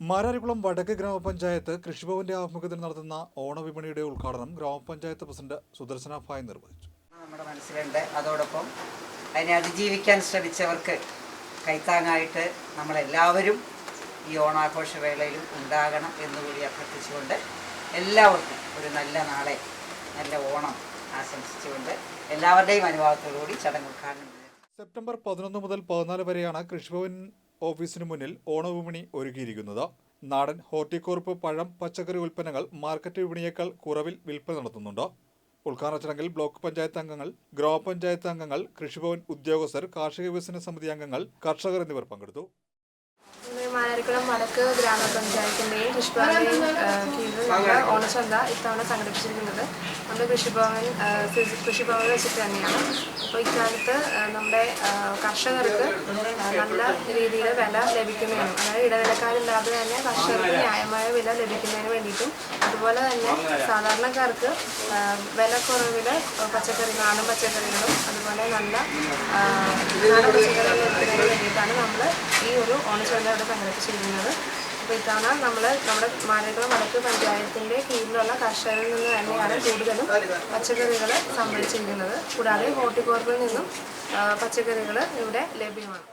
മാരാരിക്കുളം വടക്ക് ഗ്രാമപഞ്ചായത്ത് കൃഷിഭവന്റെ ആഭിമുഖ്യത്തിൽ നടത്തുന്ന ഓണവിപണിയുടെ ഉദ്ഘാടനം ഗ്രാമപഞ്ചായത്ത് പ്രസിഡന്റ് സുദർശന ഭായ് നിർവഹിച്ചു. നമ്മുടെ മനസ്സിലുണ്ട്. അതോടൊപ്പം അതിനെ അതിജീവിക്കാൻ ശ്രമിച്ചവർക്ക് കൈത്താങ്ങായിട്ട് നമ്മളെല്ലാവരും ഈ ഓണാഘോഷ വേളയിലും ഉണ്ടാകണം എന്നുകൂടി അഭ്യർത്ഥിച്ചുകൊണ്ട് എല്ലാവർക്കും ഒരു നല്ല നാളെ നല്ല ഓണം ആശംസിച്ചുകൊണ്ട് എല്ലാവരുടെയും അനുഭവത്തോടുകൂടി ചടങ്ങ് ഉദ്ഘാടനം സെപ്റ്റംബർ പതിനൊന്ന് മുതൽ പതിനാല് വരെയാണ് കൃഷിഭവൻ ഓഫീസിന് മുന്നിൽ ഓണവിപണി ഒരുക്കിയിരിക്കുന്നത്. നാടൻ ഹോർട്ടിക്കോർപ്പ് പഴം പച്ചക്കറി ഉൽപ്പന്നങ്ങൾ മാർക്കറ്റ് വിപണിയേക്കാൾ കുറവിൽ വിൽപ്പന നടത്തുന്നുണ്ട്. ഉദ്ഘാടന ചടങ്ങിൽ ബ്ലോക്ക് പഞ്ചായത്ത് അംഗങ്ങൾ ഗ്രാമപഞ്ചായത്ത് അംഗങ്ങൾ കൃഷിഭവൻ ഉദ്യോഗസ്ഥർ കാർഷിക വികസന സമിതി അംഗങ്ങൾ കർഷകർ എന്നിവർ പങ്കെടുത്തു. വടക്ക് ഗ്രാമപഞ്ചായത്തിന്റെയും കൃഷിഭവനെയും നമ്മൾ ഓണച്ചന്ത ഇത്തവണ സംഘടിപ്പിച്ചിരിക്കുന്നത്. നമ്മുടെ കൃഷിഭവൻ കൃഷിഭവൻ വെച്ചിട്ട് തന്നെയാണ്. അപ്പോൾ ഇക്കാലത്ത് നമ്മുടെ കർഷകർക്ക് നല്ല രീതിയിൽ വില ലഭിക്കുന്നതിനും അതായത് ഇടനിലക്കാരില്ലാതെ തന്നെ കർഷകർക്ക് ന്യായമായ വില ലഭിക്കുന്നതിന് വേണ്ടിയിട്ടും അതുപോലെ തന്നെ സാധാരണക്കാർക്ക് വില കുറവിൽ പച്ചക്കറി നാടൻ പച്ചക്കറികളും അതുപോലെ നല്ല പച്ചക്കറികൾ വേണ്ടിയിട്ടാണ് നമ്മൾ ഈ ഒരു ഓണച്ചന്ത ഇവിടെ സംഘടിപ്പിച്ചിരിക്കുന്നത്. അപ്പോൾ ഇത്തവണ നമ്മൾ നമ്മുടെ മാരകുളം വടക്ക് പഞ്ചായത്തിന്റെ കീഴിലുള്ള കർഷകരിൽ നിന്ന് തന്നെയാണ് കൂടുതലും പച്ചക്കറികൾ സംഭരിച്ചിരിക്കുന്നത്. കൂടാതെ ഹോർട്ടിക്കോർപ്പിൽ നിന്നും പച്ചക്കറികൾ ഇവിടെ ലഭ്യമാണ്.